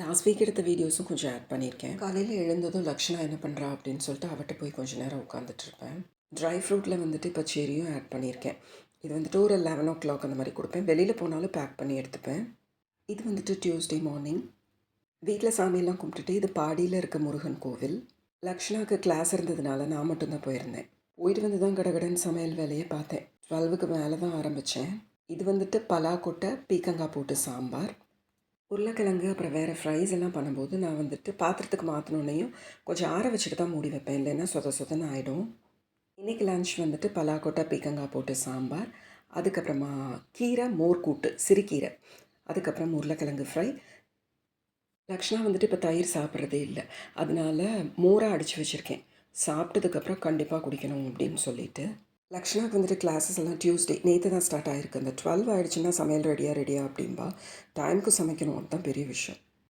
Last week எடுத்த வீடியோஸும் கொஞ்சம் ஆட் பண்ணியிருக்கேன். காலையில் எழுந்ததும் லக்ஷனா என்ன பண்ணுறா அப்படின்னு சொல்லிட்டு அவட்ட போய் கொஞ்ச நேரம் உட்காந்துட்டு இருப்பேன். ட்ரை ஃப்ரூட்டில் வந்துட்டு இப்போ செரியும் ஆட் பண்ணியிருக்கேன். இது வந்துட்டு ஒரு லெவன் ஓ கிளாக் அந்த மாதிரி கொடுப்பேன். வெளியில் போனாலும் பேக் பண்ணி எடுத்துப்பேன். இது வந்துட்டு டியூஸ்டே மார்னிங் வீட்டில் சாமியெல்லாம் கும்பிட்டுட்டு இது பாடியில் இருக்க முருகன் கோவில். லக்ஷனாவுக்கு கிளாஸ் இருந்ததுனால நான் மட்டும்தான் போயிருந்தேன். போயிட்டு வந்து தான் கடகடன் சமையல் வேலையை பார்த்தேன். டுவெல்வுக்கு மேலே தான் ஆரம்பித்தேன் இது வந்துட்டு பலா கொட்டை பீக்கங்காய் போட்டு சாம்பார். உருளைக்கிழங்கு அப்புறம் வேறு ஃப்ரைஸ் எல்லாம் பண்ணும்போது நான் வந்துட்டு பாத்திரத்துக்கு மாற்றினோன்னையும் கொஞ்சம் ஆற வச்சுட்டு தான் மூடி வைப்பேன். இல்லைன்னா சொத சொதன்னு ஆகிடும் இன்றைக்கி லன்ச் வந்துட்டு பலாக்கொட்டை பீக்கங்காய் போட்டு சாம்பார் அதுக்கப்புறமா கீரை மோர் கூட்டு சிறுகீரை அதுக்கப்புறம் உருளைக்கிழங்கு ஃப்ரை லக்ஷ்னா வந்துட்டு இப்போ தயிர் சாப்பிட்றதே இல்லை. அதனால மோராக அடித்து வச்சுருக்கேன். சாப்பிட்டதுக்கப்புறம் கண்டிப்பாக குடிக்கணும் அப்படின்னு சொல்லிட்டு. லக்ஷ்னாக்கு வந்துட்டு கிளாஸஸ் எல்லாம் டியூஸ்டே நேற்று தான் ஸ்டார்ட் ஆகிருக்கு அந்த டுவெல் ஆகிடுச்சுன்னா சமையல் ரெடியாக ரெடியாக அப்படின்பா. டைமுக்கு சமைக்கணும். அதுதான் பெரிய விஷயம்.